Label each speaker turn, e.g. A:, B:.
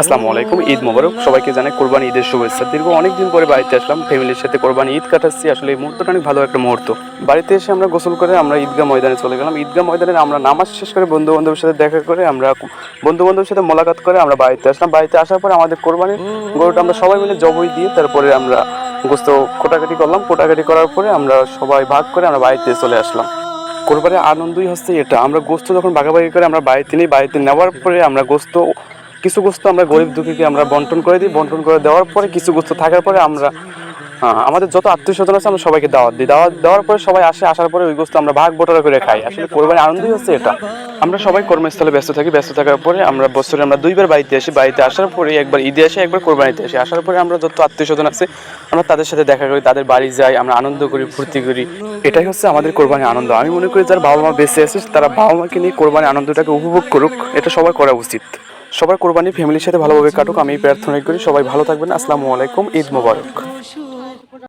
A: আসসালামু আলাইকুম, ঈদ মোবারক। সবাইকে জানাই কোরবানি ঈদের শুভেচ্ছা। দীর্ঘ অনেকদিন পরে বাড়িতে আসলাম, ফ্যামিলির সাথে কোরবানি ঈদ কাটাচ্ছি। আসলে এই মুহূর্তটা অনেক ভালো একটা মুহূর্ত। বাড়িতে এসে আমরা গোসল করে আমরা ঈদগাহ ময়দানে চলে গেলাম। ঈদগাহ ময়দানে আমরা নামাজ শেষ করে বন্ধু বান্ধবের সাথে দেখা করে আমরা বন্ধু বান্ধবের সাথে মোলাকাত করে আমরা বাড়িতে আসলাম। বাড়িতে আসার পরে আমাদের কোরবানির গরুটা আমরা সবাই মিলে জবই দিয়ে তারপরে আমরা গোস্ত কোটাকাটি করলাম। কোটাকাটি করার পরে আমরা সবাই ভাগ করে আমরা বাড়িতে চলে আসলাম। কোরবানির আনন্দই হচ্ছে এটা। আমরা গোস্ত যখন ভাগাভাগি করে আমরা বাড়িতে নিই, বাড়িতে নেওয়ার পরে আমরা গোস্ত কিছু গোস্ত আমরা গরিব দুঃখীকে আমরা বন্টন করে দিই, বন্টন করে দেওয়ার পরে কিছু গোস্ত থাকার পরে আমরা আমাদের যত আত্মীয় স্বজন আছে আমরা সবাইকে দাওয়াত দিই। দাওয়াত দেওয়ার পরে সবাই আসে, আসার পরে ওই গোস্ত আমরা ভাগ বটরা করে খাই। আসলে কোরবানির আনন্দই হচ্ছে এটা। আমরা সবাই কর্মস্থলে ব্যস্ত থাকি, ব্যস্ত থাকার পরে আমরা বছরে আমরা দুইবার বাড়িতে আসি। বাড়িতে আসার পরে একবার ঈদে আসি, একবার কোরবানিতে আসি। আসার পরে আমরা যত আত্মীয় স্বজন আছে, আমরা তাদের সাথে দেখা করি, তাদের বাড়ি যাই, আমরা আনন্দ করি, ফুর্তি করি। এটাই হচ্ছে আমাদের কোরবানির আনন্দ। আমি মনে করি যারা বাবা মা বেঁচে আছে, তারা বাবা মাকে নিয়ে কোরবানির আনন্দটাকে উপভোগ করুক। এটা সবার করা উচিত। সবার কোরবানি ফ্যামিলির সাথে ভালোভাবে কাটুক আমি প্রার্থনা করি, সবাই ভালো থাকবেন। আসসালামু আলাইকুম, ঈদ মোবারক।